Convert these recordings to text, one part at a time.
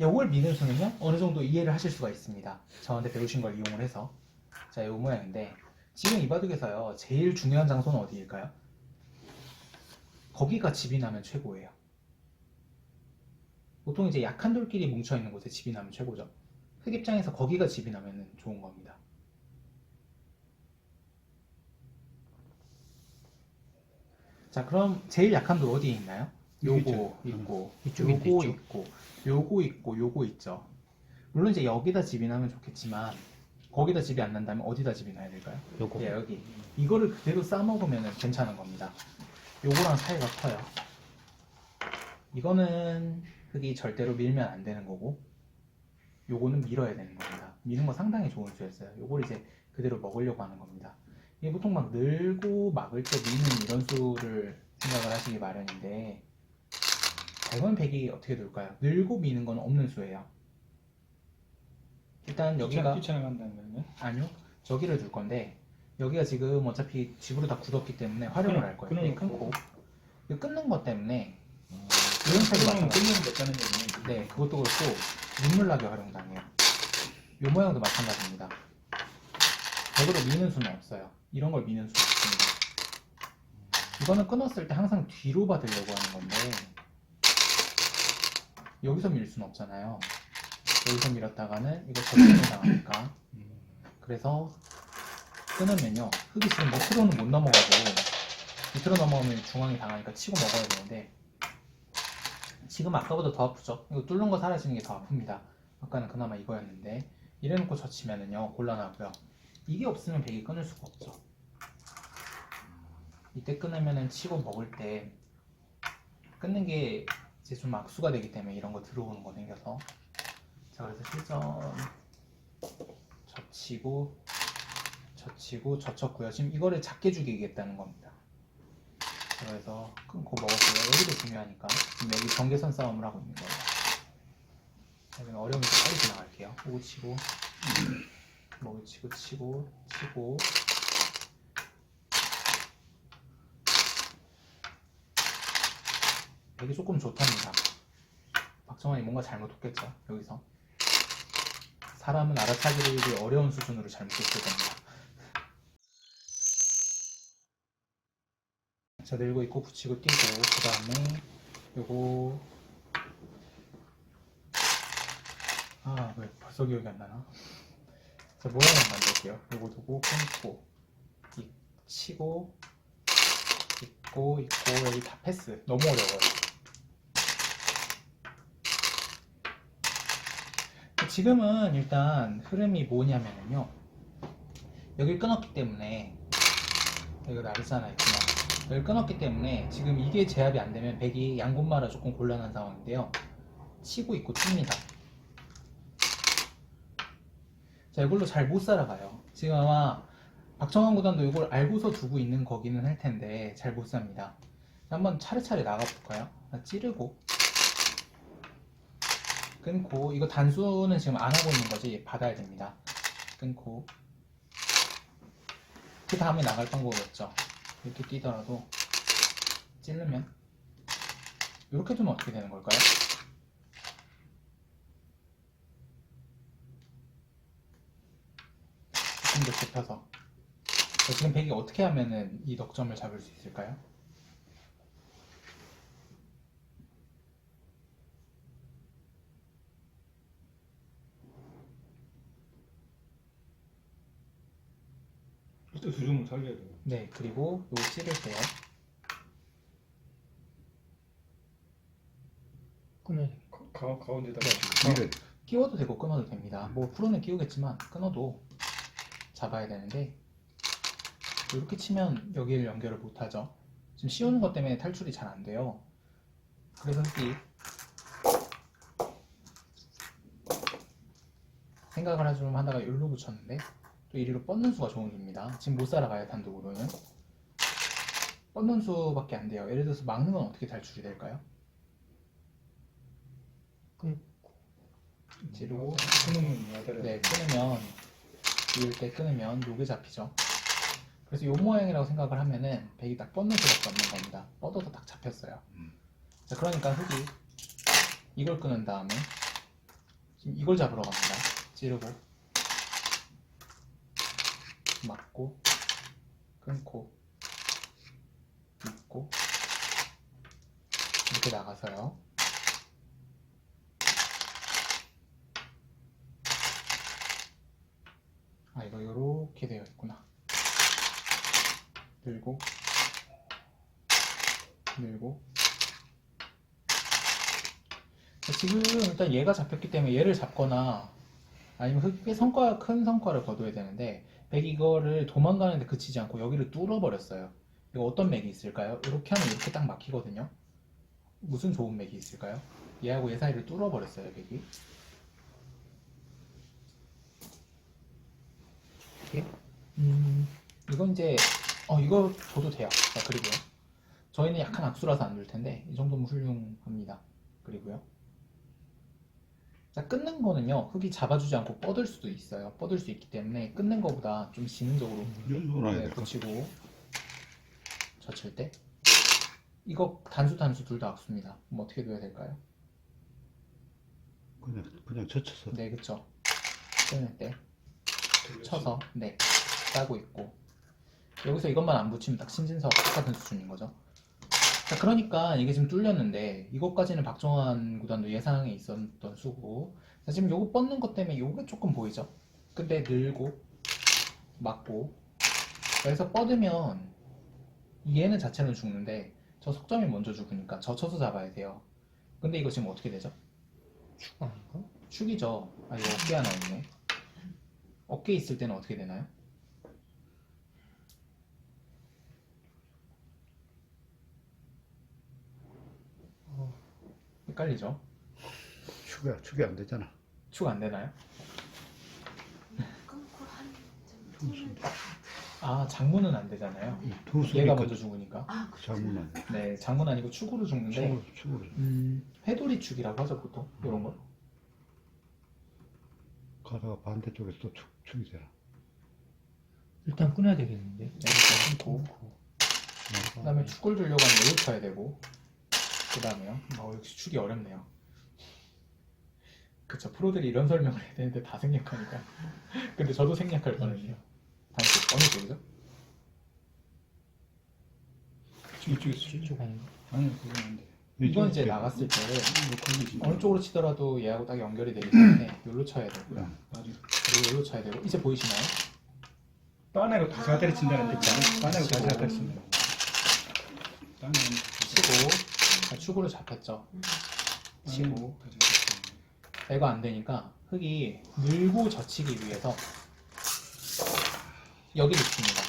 요걸 미는 수는요 어느 정도 이해를 하실 수가 있습니다. 저한테 배우신 걸 이용을 해서 자, 요 모양인데 지금 이 바둑에서요 제일 중요한 장소는 어디일까요? 거기가 집이 나면 최고예요. 보통 이제 약한 돌끼리 뭉쳐 있는 곳에 집이 나면 최고죠. 흑 입장에서 거기가 집이 나면 좋은 겁니다. 자, 그럼 제일 약한 돌 어디에 있나요? 요거 있죠. 있고, 이쪽에 요거 있죠. 있고, 요거 있고, 요거 있죠. 물론 이제 여기다 집이 나면 좋겠지만 거기다 집이 안 난다면 어디다 집이 나야 될까요? 요거. 예, 여기. 이거를 그대로 싸먹으면 괜찮은 겁니다. 요거랑 차이가 커요. 이거는 흙이 절대로 밀면 안 되는 거고, 요거는 밀어야 되는 겁니다. 미는 거 상당히 좋은 수였어요. 요걸 이제 그대로 먹으려고 하는 겁니다. 이게 보통 막 늘고 막을 때 미는 이런 수를 생각을 하시기 마련인데, 자, 이건 백이 어떻게 될까요? 늘고 미는 건 없는 수예요. 일단 여기가 아니요. 저기를 둘 건데 여기가 지금 어차피 집으로 다 굳었기 때문에 활용을 할 거예요. 이 끊어놓고. 끊고 이거 끊는 것 때문에 이런 차이 끊으면 마찬가지. 끊는 게 없다는 얘기는 네, 그것도 그렇고 눈물나게 활용당해요. 요 모양도 마찬가지입니다. 벽으로 미는 수는 없어요. 이런 걸 미는 수는 없습니다. 이거는 끊었을 때 항상 뒤로 받으려고 하는 건데 여기서 밀 수는 없잖아요. 여기서 밀었다가는 이거 접근을 당하니까. 그래서 끊으면요 흙이 지금 밑으로는 못 넘어가고 밑으로 넘어가면 중앙이 당하니까 치고 먹어야 되는데 지금 아까보다 더 아프죠? 이거 뚫는 거 사라지는 게 더 아픕니다. 아까는 그나마 이거였는데 이래놓고 젖히면은요 곤란하고요. 이게 없으면 백이 끊을 수가 없죠. 이때 끊으면은 치고 먹을 때 끊는 게 이제 좀 악수가 되기 때문에 이런 거 들어오는 거 생겨서 자 그래서 실전 젖히고 젖히고 젖혔고요. 지금 이거를 작게 죽이겠다는 겁니다. 그래서 끊고 먹었고요. 여기도 중요하니까 지금 여기 경계선 싸움을 하고 있는 거예요. 여기는 어려우니까 빨리 지나갈게요. 오고 치고 먹이 치고 치고 치고 여기 조금 좋답니다. 박정환이 뭔가 잘못했겠죠 여기서 사람은 알아차리기 어려운 수준으로 잘못했을 겁니다. 자 늘고 있고 붙이고 뛰고 그 다음에 요거 아 왜 벌써 기억이 안 나나? 자 모양을 만들게요. 요거 두고 끊고 이 치고 있고 있고 여기 다 패스 너무 어려워요. 지금은 일단 흐름이 뭐냐면요. 여기를 끊었기 때문에 여기 나르잖아요 그냥 여기를 끊었기 때문에 지금 이게 제압이 안 되면 백이 양곳마다 조금 곤란한 상황인데요. 치고 있고 튑니다. 자 이걸로 잘 못 살아가요. 지금 아마 박정환 구단도 이걸 알고서 두고 있는 거기는 할 텐데 잘 못 삽니다. 자, 한번 차례차례 나가볼까요? 찌르고 끊고 이거 단수는 지금 안 하고 있는 거지 받아야 됩니다. 끊고 그 다음에 나갈 방법이었죠. 이렇게 뛰더라도 찌르면 이렇게 두면 어떻게 되는 걸까요? 조금 더 좁혀서 자, 지금 백이 어떻게 하면은 이 넉점을 잡을 수 있을까요? 또 수준을 살려야 돼요. 네 그리고 요거 찌를게요. 끊어야 돼. 가, 가, 가운데다가 네. 위를 끼워도 되고 끊어도 됩니다. 뭐 프로는 끼우겠지만 끊어도 잡아야 되는데 이렇게 치면 여기를 연결을 못하죠. 지금 씌우는 것 때문에 탈출이 잘 안 돼요. 그래서 이 생각을 하좀 하다가 여기로 붙였는데 또 이리로 뻗는 수가 좋은 수입니다. 지금 못 살아가요 단독으로는 뻗는 수밖에 안 돼요. 예를 들어서 막는 건 어떻게 탈출이 될까요? 찌르고 끊으면 야달아. 네, 끊으면 이을 때 끊으면 요게 잡히죠. 그래서 요 모양이라고 생각을 하면은 백이 딱 뻗는 수밖에 없는 겁니다. 뻗어도 딱 잡혔어요. 음. 자, 그러니까 흙이 이걸 끊은 다음에 지금 이걸 잡으러 갑니다. 찌르고 맞고 끊고 묶고 이렇게 나가서요. 아 이거 요렇게 되어 있구나. 들고 들고 자, 지금 일단 얘가 잡혔기 때문에 얘를 잡거나 아니면 흑의 성과 큰 성과를 거둬야 되는데 백이 이거를 도망가는데 그치지 않고 여기를 뚫어버렸어요. 이거 어떤 맥이 있을까요? 이렇게 하면 이렇게 딱 막히거든요. 무슨 좋은 맥이 있을까요? 얘하고 얘 사이를 뚫어버렸어요, 백이. 이렇게. 음, 이건 이제 어 이거 줘도 돼요. 자 그리고요. 저희는 약간 악수라서 안 줄 텐데 이 정도면 훌륭합니다. 그리고요. 자 끊는 거는요 흙이 잡아주지 않고 뻗을 수도 있어요. 뻗을 수 있기 때문에 끊는 거보다 좀 지능적으로 연속으로 해야 네, 될까? 붙이고 젖힐 때 이거 단수 단수 둘 다 악수입니다. 뭐 어떻게 둬야 될까요? 그냥 그냥 젖혀서 네 그쵸. 끊을 때 쳐서 네 따고 있고 여기서 이것만 안 붙이면 딱 신진석 똑같은 수준인 거죠. 자 그러니까 이게 지금 뚫렸는데 이것까지는 박정환 구단도 예상에 있었던 수고 자, 지금 요거 뻗는 것 때문에 요게 조금 보이죠. 근데 늘고 맞고 그래서 뻗으면 얘는 자체는 죽는데 저 석점이 먼저 죽으니까 젖혀서 잡아야 돼요. 근데 이거 지금 어떻게 되죠? 축 아닌가? 축이죠. 아 이거 어깨 하나 있네. 어깨 있을 때는 어떻게 되나요? 헷갈리죠? 축이 축이 안 되잖아. 축 안 되나요? 끊고 아 장문은 안 되잖아요. 두 얘가 수니까 먼저 죽으니까. 아, 그렇죠. 잘못만 네, 장문 아니고 축으로 죽는데 축으로 축으로 음, 회돌이 축이라고 하죠 보통 이런 걸. 가다가 반대쪽에 또 축, 축이 되나. 일단 끊어야 되겠는데. 네, 이렇게 끊고 그다음에 축을 들려고 하면 여기 쳐야 되고 그 다음에요. 어, 역시 축이 어렵네요. 그쵸 프로들이 이런 설명을 해야 되는데 다 생략하니까. 근데 저도 생략할 뻔했네요. 단수 어느 쪽이죠? 이쪽에 있어. 쭉 아닌가? 아니 그건 안 돼. 이건 이제 나갔을 때 어느 쪽으로 치더라도 얘하고 딱 연결이 되기 때문에 여기로 쳐야 되고요. 맞아. 그리고 여기로 쳐야 되고 이제 보이시나요? 딴애가 다시 아다리 친다는 뜻이야. 딴애가 다시 아다리 친다. 딴애는 치고 자, 축으로 잡혔죠. 치고 다시 아다리 이거 안 되니까 흙이 늘고 젖히기 위해서 여기를 칩니다.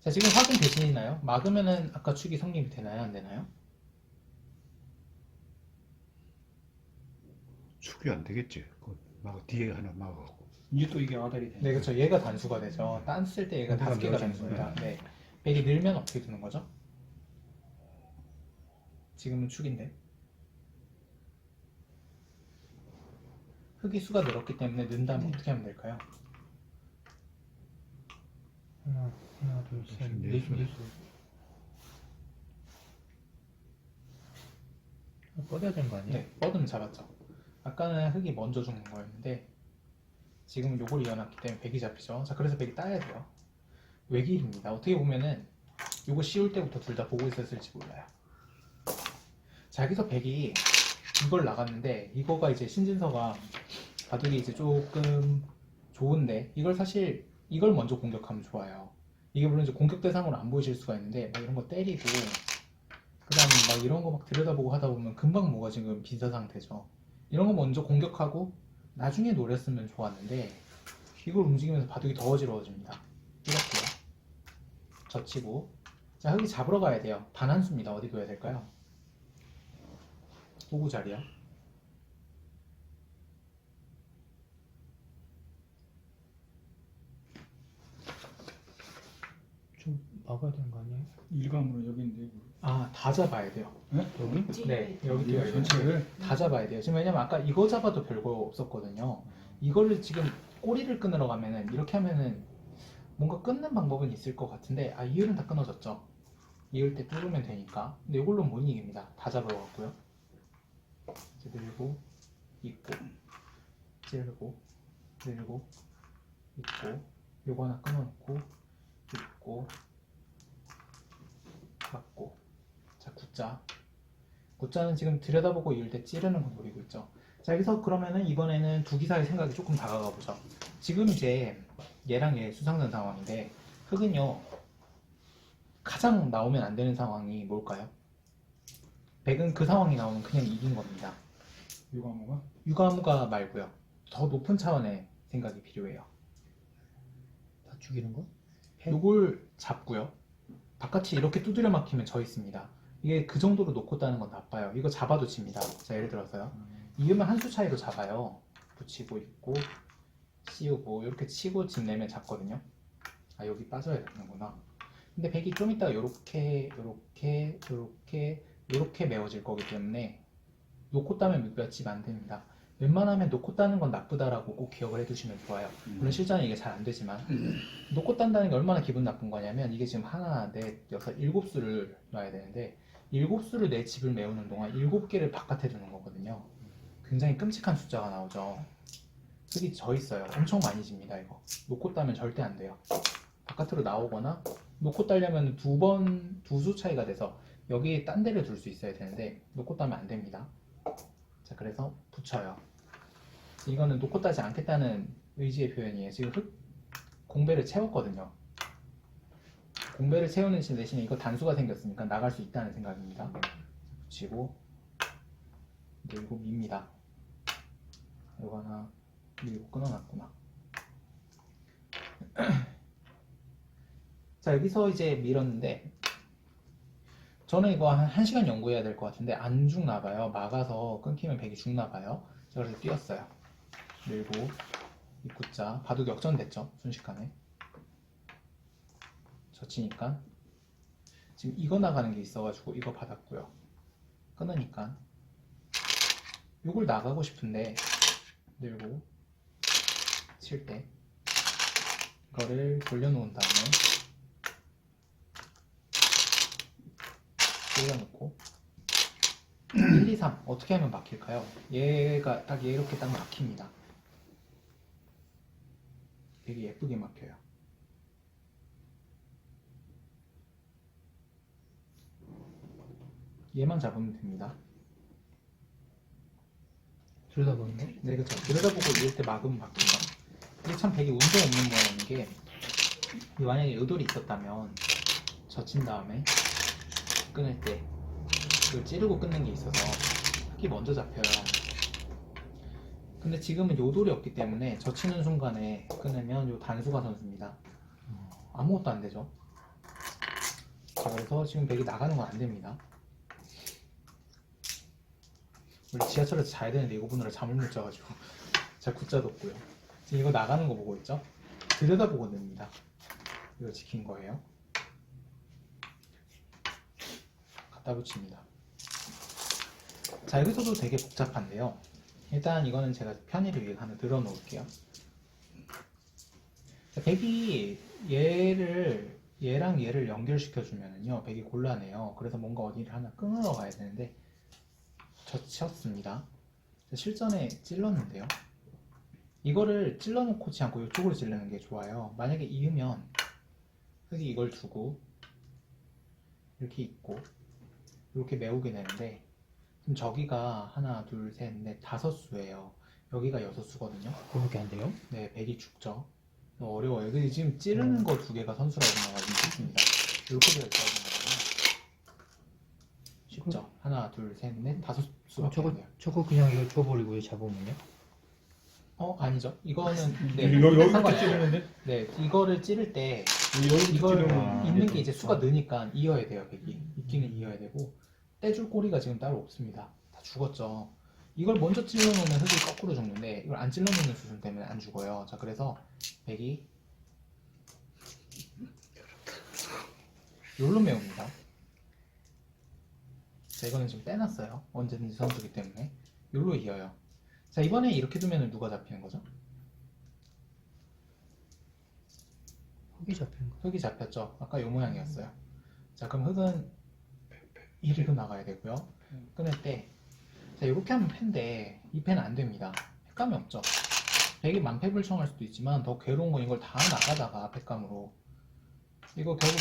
자 지금 확인 되시나요? 막으면은 아까 축이 성립이 되나요? 안 되나요? 축이 안 되겠지. 그 막 뒤에 하나 막아갖고. 이제 또 이게 아다리 돼. 네 그렇죠. 얘가 단수가 되죠. 딴 쓸 때 얘가 다섯 개가 단수입니다. 네. 백이 늘면 어떻게 되는 거죠? 지금은 축인데 흙이 수가 늘었기 때문에 는다면 어떻게 하면 될까요? 하나, 하나, 둘, 셋, 넷, 예술. 넷. 아, 뻗어야 되는 거 아니야? 네, 뻗으면 잡았죠. 아까는 흙이 먼저 죽는 거였는데 지금은 요걸 이어놨기 때문에 백이 잡히죠. 자, 그래서 백이 따야 돼요. 외길입니다. 어떻게 보면은 요거 씌울 때부터 둘 다 보고 있었을지 몰라요. 자, 여기서 백이 이걸 나갔는데 이거가 이제 신진서가 바둑이 이제 조금 좋은데 이걸 사실 이걸 먼저 공격하면 좋아요. 이게 물론 이제 공격 대상으로 안 보이실 수가 있는데 막 이런 거 때리고 그다음에 막 이런 거 막 들여다보고 하다 보면 금방 뭐가 지금 빈사 상태죠. 이런 거 먼저 공격하고 나중에 노렸으면 좋았는데 이걸 움직이면서 바둑이 더 어지러워집니다. 이렇게요. 젖히고 자 흙이 잡으러 가야 돼요. 단 한 수입니다. 어디 둬야 될까요? 호구 자리요. 좀 막아야 되는 거 아니야? 일감으로 여기 있는데 이거. 아다 잡아야 돼요. 네? 여기? 네 여기 이거 뛰어요. 전체를 다 잡아야 돼요. 지금 왜냐면 아까 이거 잡아도 별거 없었거든요. 이거를 지금 꼬리를 끊으러 가면은 이렇게 하면은 뭔가 끊는 방법은 있을 것 같은데 아 이을은 다 끊어졌죠. 이을 때 뚫으면 되니까. 근데 이걸로 못 이깁니다. 다 잡아갖고요. 이제 늘고 있고 찌르고 늘고 있고 요거 하나 끊어놓고 있고 받고 자 굿자. 굿자는 지금 들여다보고 이을 때 찌르는 거 노리고 있죠. 자 여기서 그러면은 이번에는 두 기사의 생각이 조금 다가가 보죠. 지금 이제 얘랑 얘 수상전 상황인데 흑은요 가장 나오면 안 되는 상황이 뭘까요? 백은 그 상황이 나오면 그냥 이긴 겁니다 유광호가 유가무가 말고요 더 높은 차원의 생각이 필요해요 다 죽이는 거? 요걸 잡고요. 바깥이 이렇게 두드려 막히면 져 있습니다. 이게 그 정도로 놓고 따는 건 나빠요. 이거 잡아도 칩니다. 자, 예를 들어서요. 이으면 한수 차이로 잡아요. 붙이고 있고, 씌우고, 이렇게 치고 집 내면 잡거든요. 아, 여기 빠져야 되는구나. 근데 백이 좀 이따 요렇게, 요렇게, 요렇게, 요렇게 메워질 거기 때문에 놓고 따면 몇집 안 됩니다. 웬만하면 놓고 따는 건 나쁘다라고 꼭 기억을 해두시면 좋아요. 물론 실전에 이게 잘 안 되지만 놓고 딴다는 게 얼마나 기분 나쁜 거냐면 이게 지금 하나, 넷, 여섯, 일곱 수를 놔야 되는데 일곱 수를 내 집을 메우는 동안 일곱 개를 바깥에 두는 거거든요. 굉장히 끔찍한 숫자가 나오죠. 흙이 져 있어요. 엄청 많이 집니다 이거. 놓고 따면 절대 안 돼요. 바깥으로 나오거나 놓고 따려면 두 번, 두 수 차이가 돼서 여기 딴 데를 둘 수 있어야 되는데 놓고 따면 안 됩니다. 자 그래서 붙여요. 이거는 놓고 따지 않겠다는 의지의 표현이에요. 지금 흙 공배를 채웠거든요. 공배를 채우는 대신에 이거 단수가 생겼으니까 나갈 수 있다는 생각입니다. 붙이고 밀고 밉니다. 이거 하나 밀고 끊어놨구나. 자 여기서 이제 밀었는데 저는 이거 한 1시간 연구해야 될 것 같은데 안 죽나 봐요. 막아서 끊기면 백이 죽나 봐요. 자, 그래서 뛰었어요. 밀고 입구자 바둑 역전됐죠 순식간에 젖히니까 지금 이거 나가는 게 있어가지고 이거 받았고요 끊으니까 요걸 나가고 싶은데 늘고 칠 때 이거를 돌려놓은 다음에 돌려놓고 1, 2, 3 어떻게 하면 막힐까요? 얘가 딱 이렇게 딱 막힙니다 되게 예쁘게 막혀요. 얘만 잡으면 됩니다. 들여다보는 거? 네, 그렇죠. 들여다보고 이럴 때 막으면 바뀐다. 이게 참 되게 운도 없는 모양인 게이 만약에 의돌이 있었다면 젖힌 다음에 끊을 때 이걸 찌르고 끊는 게 있어서 흙이 먼저 잡혀요. 근데 지금은 요돌이 없기 때문에 젖히는 순간에 끊으면 요 단수가 선수입니다. 아무것도 안 되죠. 자, 그래서 지금 백이 나가는 건 안 됩니다. 우리 지하철에서 자야 되는데 이거 보느라 잠을 못 자가지고 자 굿자도 없고요. 지금 이거 나가는 거 보고 있죠? 들여다보고 냅니다. 이거 지킨 거예요. 갖다 붙입니다. 자 여기서도 되게 복잡한데요. 일단 이거는 제가 편의를 위해 하나 들어 놓을게요. 자, 백이 얘를 얘랑 얘를 연결시켜 주면은요 백이 곤란해요. 그래서 뭔가 어디를 하나 끊으러 가야 되는데 젖혔습니다. 자, 실전에 찔렀는데요. 이거를 찔러 놓지 않고 이쪽으로 찌르는 게 좋아요. 만약에 이으면 흙이 이걸 두고 이렇게 있고 이렇게 메우게 되는데 지금 저기가 하나 둘셋넷 다섯 수예요. 여기가 여섯 수거든요. 그거밖에 안 돼요? 네, 백이 죽죠. 너무 어려워요. 근데 지금 찌르는 거 두 개가 선수라고 나가기 쉽습니다. 이렇게 되어 있어야 되는 쉽죠. 하나, 둘, 셋, 넷, 다섯 수밖에 저거 안 돼요. 저거 그냥 이거 줘버리고 얘 잡으면요? 어, 아니죠. 이거는 네, 여기 여기부터 상관없어요. 찌르는데 네, 이거를 찌를 때 여기부터 이걸 찌르면 아, 있는 게 이제 또 수가 느니까 이어야 돼요, 백이. 있기는 이어야 되고 떼줄 꼬리가 지금 따로 없습니다. 다 죽었죠. 이걸 먼저 찔러놓으면 흙이 거꾸로 죽는데 이걸 안 찔러놓는 수준 때문에 안 죽어요. 자, 그래서 백이 요로 메웁니다. 자, 이거는 지금 떼놨어요. 언제든지 선수기 때문에 요로 이어요. 자, 이번에 이렇게 두면 누가 잡히는 거죠? 흙이 잡히는 거. 흙이 잡혔죠. 아까 요 모양이었어요. 자, 그럼 흙은 이리로 나가야 되고요. 끊을 때 자, 이렇게 하면 펜데 이 펜은 안 됩니다. 팩감이 없죠. 되게 만패불 청할 수도 있지만 더 괴로운 건 이걸 다 나가다가 팩감으로 이거 결국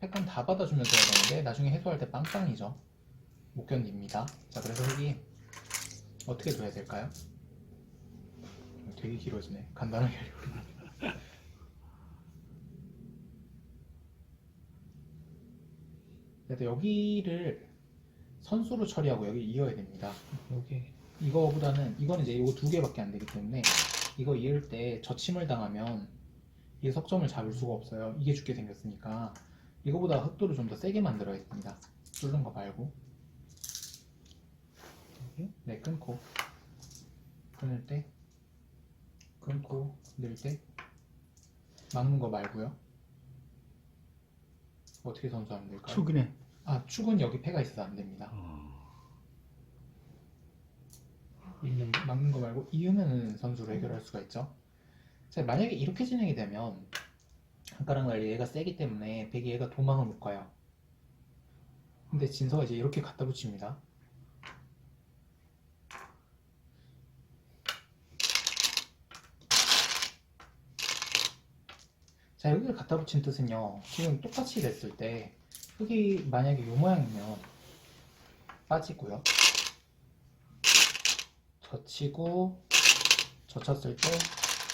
팩감 다 받아주면서 해야 되는데 나중에 해소할 때 빵빵이죠. 못 견딥니다. 자, 그래서 흙이 어떻게 둬야 될까요? 되게 길어지네. 간단하게 하려고. 그래서 여기를 선수로 처리하고 여기 이어야 됩니다. 여기 이거보다는 이거는 이제 이거 두 개밖에 안 되기 때문에 이거 이을 때 저침을 당하면 이게 석점을 잡을 수가 없어요. 이게 죽게 생겼으니까 이거보다 흑도를 좀 더 세게 만들어야겠습니다. 뚫는 거 말고 여기? 네 끊고 끊을 때 끊고 늘때 막는 거 말고요. 어떻게 선수하면 될까요? 축이네. 아 축은 여기 패가 있어서 안 됩니다. 어. 있는 막는 거 말고 이으면은 선수로 해결할 수가 있죠. 자, 만약에 이렇게 진행이 되면 아까랑 달리 얘가 세기 때문에 백이 얘가 도망을 못 가요. 근데 진서가 이제 이렇게 갖다 붙입니다. 자, 여기를 갖다 붙인 뜻은요. 지금 똑같이 됐을 때 흙이 만약에 이 모양이면 빠지고요. 젖히고 젖혔을 때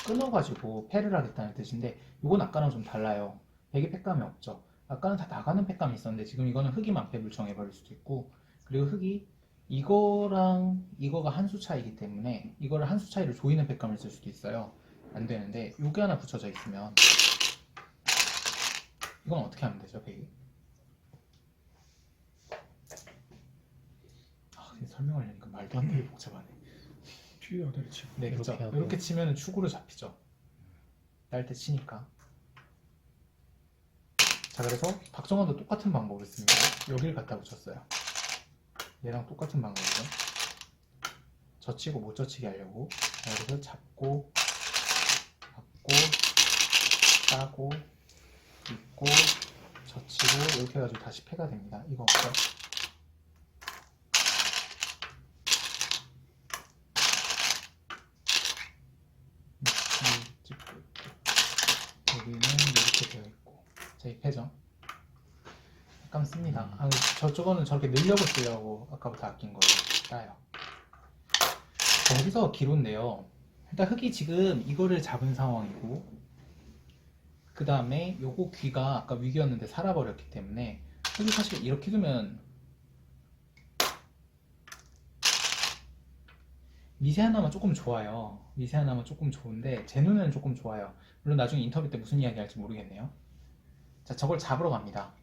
끊어가지고 패를 하겠다는 뜻인데 이건 아까랑 좀 달라요. 백이 팩감이 없죠. 아까는 다 나가는 팩감이 있었는데 지금 이거는 흙이 만패 불청해 버릴 수도 있고 그리고 흙이 이거랑 이거가 한 수 차이기 때문에 이거를 한 수 차이를 조이는 팩감을 쓸 수도 있어요. 안 되는데 요게 하나 붙여져 있으면 이건 어떻게 하면 되죠, 백이? 아, 설명하려니까 말도 안 되게 복잡하네. 뒤에 어디를 치고. 네, 이렇게 그렇죠. 하고. 이렇게 치면은 축으로 잡히죠. 날 때 치니까. 자, 그래서 박정환도 똑같은 방법을 씁니다. 여기를 갖다 붙였어요. 얘랑 똑같은 방법이죠. 젖히고 못 젖히게 하려고. 자, 그래서 잡고, 받고, 따고, 입고, 젖히고, 이렇게 해가지고 다시 패가 됩니다. 이거 없죠? 이렇게 찍고 있고 여기는 이렇게 되어 있고 패죠. 약간 씁니다. 아, 저쪽은 저렇게 늘려고 쓰려고 아까부터 아낀 거예요. 여기서 기로인데요. 일단 흙이 지금 이거를 잡은 상황이고 그 다음에 요거 귀가 아까 위기였는데 살아버렸기 때문에 흙이 사실 이렇게 두면 미세 하나만 조금 좋아요. 미세 하나만 조금 좋은데 제 눈에는 조금 좋아요. 물론 나중에 인터뷰 때 무슨 이야기 할지 모르겠네요. 자, 저걸 잡으러 갑니다.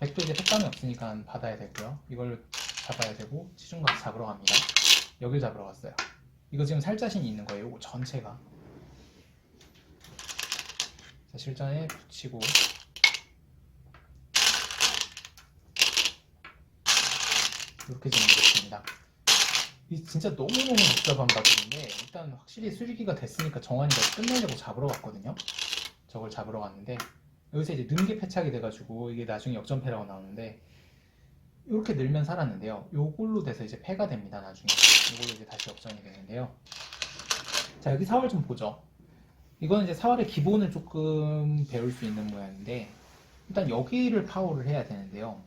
백도 이제 색감이 없으니까 받아야 되고요. 이걸 잡아야 되고 치중각 잡으러 갑니다. 여길 잡으러 갔어요. 이거 지금 살 자신이 있는 거예요. 이거 전체가. 자, 실전에 붙이고 이렇게 진행됐습니다. 이 진짜 너무너무 복잡한 바둑인데 일단 확실히 수리기가 됐으니까 정환이가 끝내려고 잡으러 갔거든요. 저걸 잡으러 갔는데 여기서 이제 능게 패착이 돼가지고 이게 나중에 역전패라고 나오는데 이렇게 늘면 살았는데요. 요걸로 돼서 이제 패가 됩니다. 나중에 이걸로 이제 다시 역전이 되는데요. 자 여기 사월 좀 보죠. 이거는 이제 사월의 기본을 조금 배울 수 있는 모양인데 일단 여기를 파워를 해야 되는데요.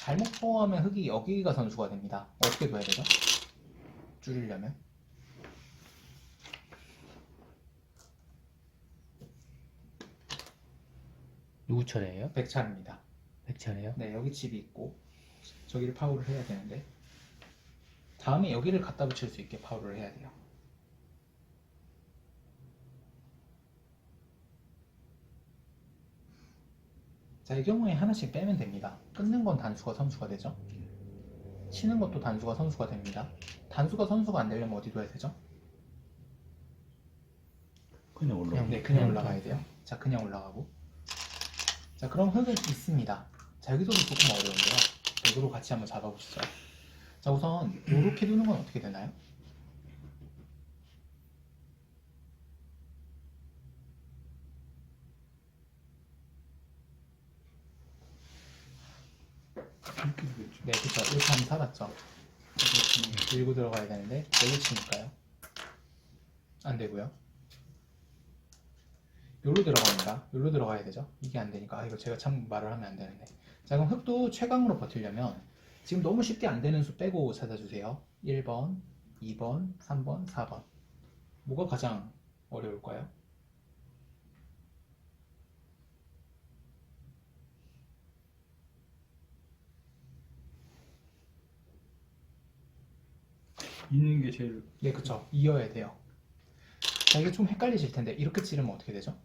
잘못 파워하면 흙이 여기가 선수가 됩니다. 어떻게 둬야 되죠? 줄이려면 누구 차례예요? 백차입니다. 백 차례요? 네, 여기 집이 있고 저기를 파워를 해야 되는데 다음에 여기를 갖다 붙일 수 있게 파워를 해야 돼요. 자, 이 경우에 하나씩 빼면 됩니다. 끊는 건 단수가 선수가 되죠. 치는 것도 단수가 선수가 됩니다. 단수가 선수가 안 되려면 어디 둬야 되죠? 그냥 올라. 그냥, 네, 그냥 올라가야 돼요. 자, 그냥 올라가고. 자, 그럼 흙은 있습니다. 자, 여기서도 조금 어려운데요. 백으로 같이 한번 잡아보시죠. 자, 우선 이렇게 두는 건 어떻게 되나요? 네, 그렇죠. 이렇게 하면 살았죠. 밀고 들어가야 되는데 여기 치니까요. 안 되고요. 요로 들어갑니다. 요로 들어가야 되죠. 이게 안 되니까 아, 이거 제가 참 말을 하면 안 되는데. 자 그럼 흑도 최강으로 버티려면 지금 너무 쉽게 안 되는 수 빼고 찾아주세요. 1번, 2번, 3번, 4번. 뭐가 가장 어려울까요? 있는 게 제일 네, 그쵸. 이어야 돼요. 자, 이게 좀 헷갈리실 텐데, 이렇게 찌르면 어떻게 되죠?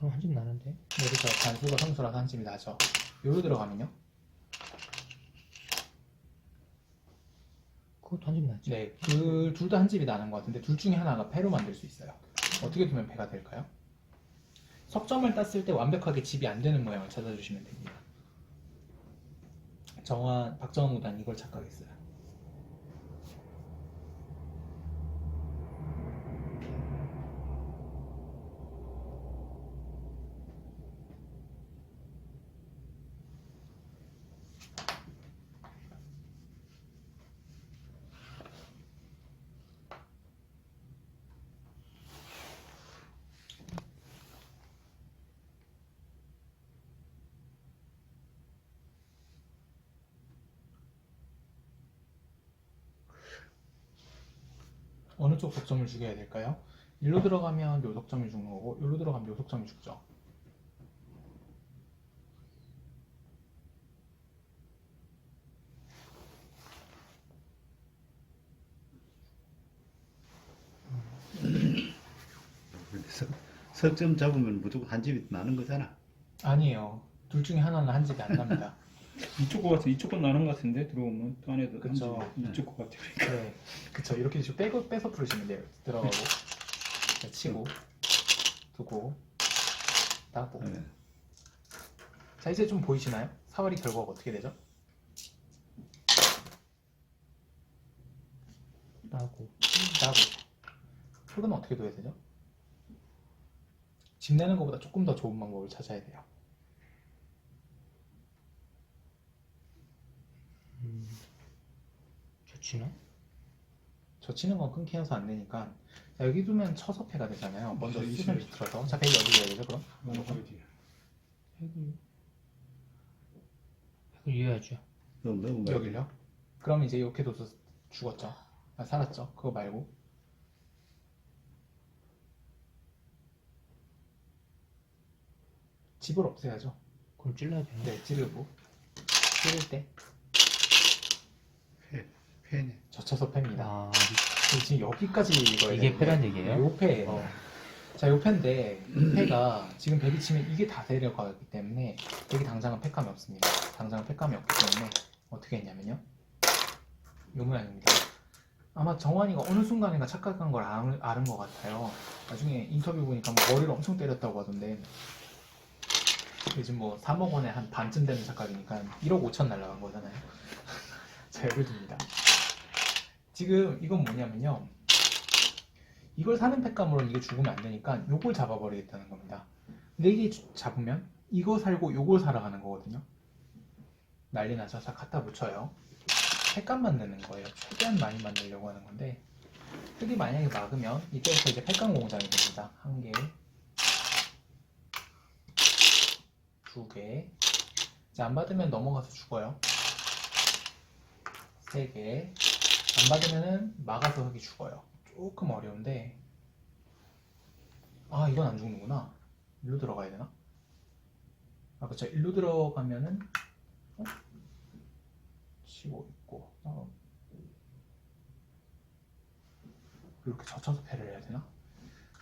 그럼 한 집 나는데? 네, 그쵸. 단수가 성수라서 한 집이 나죠. 요로 들어가면요? 그것도 한 집 나지. 네, 그, 둘 다 한 집이 나는 것 같은데, 둘 중에 하나가 패로 만들 수 있어요. 어떻게 두면 패가 될까요? 석점을 땄을 때 완벽하게 집이 안 되는 모양을 찾아주시면 됩니다. 정한, 박정환 구단 이걸 착각했어요. 어느 쪽 석점을 죽여야 될까요? 일로 들어가면 요 석점이 죽는 거고, 일로 들어가면 요 석점이 죽죠. 석, 석점 잡으면 무조건 한 집이 나는 거잖아. 아니에요. 둘 중에 하나는 한 집이 안 납니다. 이쪽 거 같은 이쪽 건 나는 것 같은데 들어오면 또 안에도 한 그쵸. 집, 이쪽 거 같아요. 네, 그쵸. 이렇게 좀 빼고, 빼서 풀으시면 돼요. 들어가고, 자, 치고, 두고, 따고. 네. 자, 이제 좀 보이시나요? 사월이 결과가 어떻게 되죠? 나고. 따고. 흙은 어떻게 둬야 되죠? 집 내는 것보다 조금 더 좋은 방법을 찾아야 돼요. 좋지나? 저 치는 건 끊기어서 안 되니까 자, 여기 두면 쳐서 패가 되잖아요. 먼저 수순 그렇죠. 비틀어서 자, 백이 어디 가야 되죠, 그럼? 넘어가야지. 핵을. 핵을 이어야죠. 너무 너무 많이- 여기요? 그럼 이제 이렇게 둬서 죽었죠. 아, 살았죠. 그거 말고 집을 없애야죠. 그럼 찔러야 되나? 네, 찌르고 찌를 때 패, 패네. 젖혀서 팹니다. 아, 지금 여기까지 읽어야 이게 패란 얘기예요? 요 패예요. 자, 요 패인데 패가 지금 백이 치면 이게 다 데려가기 때문에 여기 당장은 패감이 없습니다. 당장은 패감이 없기 때문에 어떻게 했냐면요. 요 모양입니다. 아마 정환이가 어느 순간인가 착각한 걸 알, 아는 것 같아요. 나중에 인터뷰 보니까 뭐 머리를 엄청 때렸다고 하던데 요즘 뭐 3억 원에 한 반쯤 되는 착각이니까 1억 5천 날라간 거잖아요. 자, 여기 둡니다. 지금 이건 뭐냐면요. 이걸 사는 팩감으로는 이게 죽으면 안 되니까 요걸 잡아버리겠다는 겁니다. 근데 이게 주- 잡으면 이거 살고 요걸 사러 가는 거거든요. 난리 나서 다 갖다 붙여요. 팩감만 넣는 거예요. 최대한 많이 만들려고 하는 건데 흙이 만약에 막으면 이때부터 이제 팩감 공장이 됩니다. 한 개, 두 개. 이제 안 받으면 넘어가서 죽어요. 세 개. 안 받으면은 막아서 흙이 죽어요. 조금 어려운데 아 이건 안 죽는구나. 일로 들어가야 되나? 아 그쵸. 일로 들어가면은 어? 치고 있고 어. 이렇게 젖혀서 패를 해야 되나?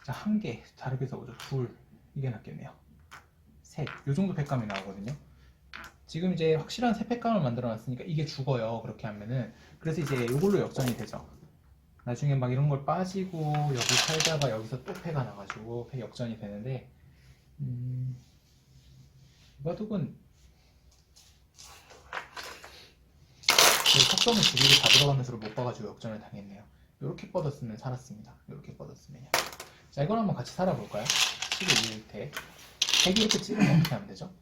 자 한 개 다르게 써보죠. 둘 이게 낫겠네요. 셋. 요 정도 팩감이 나오거든요. 지금 이제 확실한 새 팩감을 만들어 놨으니까 이게 죽어요. 그렇게 하면은 그래서 이제 이걸로 역전이 되죠. 나중에 막 이런 걸 빠지고 여기 살다가 여기서 또 패가 나가지고 패 역전이 되는데 음, 이 바둑은 그 석점을 주기를 다 들어가면서 못 봐가지고 역전을 당했네요. 이렇게 뻗었으면 살았습니다. 이렇게 뻗었으면요. 자 이걸 한번 같이 살아볼까요? 11대 1이 이렇게 찌르면 어떻게 하면 되죠?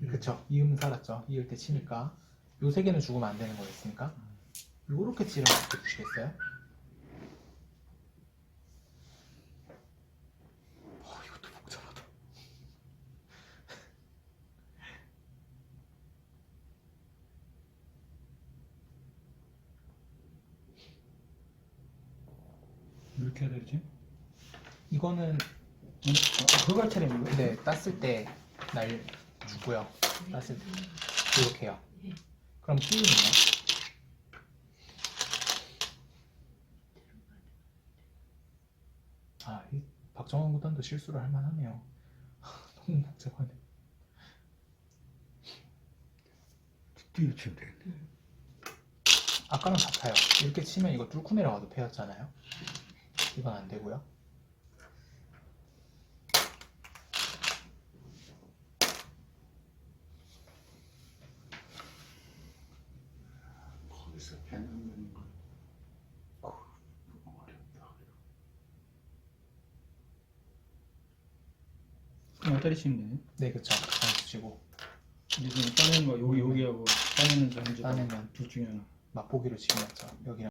그쵸. 이음은 살았죠. 이을 때 치니까. 요 세 개는 죽으면 안 되는 거였으니까. 요렇게 치면 어떻게 보시겠어요? 어, 이것도 복잡하다. 이렇게 해야 되지? 이거는 응? 아, 거야? 근데 땄을 때 날 주고요. 땄을 때 이렇게 해요. 그럼 띄우는요? 아, 이 박정환 구단도 실수를 할 만하네요. 너무 복잡하네. 뒤에 치면 되겠네. 아까랑 같아요. 이렇게 치면 이거 뚫고 내려가도 패였잖아요. 이건 안 되고요. 거기서 팽하는 건 어우, 어렵다. 그냥 때리 치면 되네. 네, 그쵸. 잘 이제 좀 따내는 거 여기 여기하고 따내는 이제 따내면 둘 중에 하나. 맛보기로 지금 했죠. 여기랑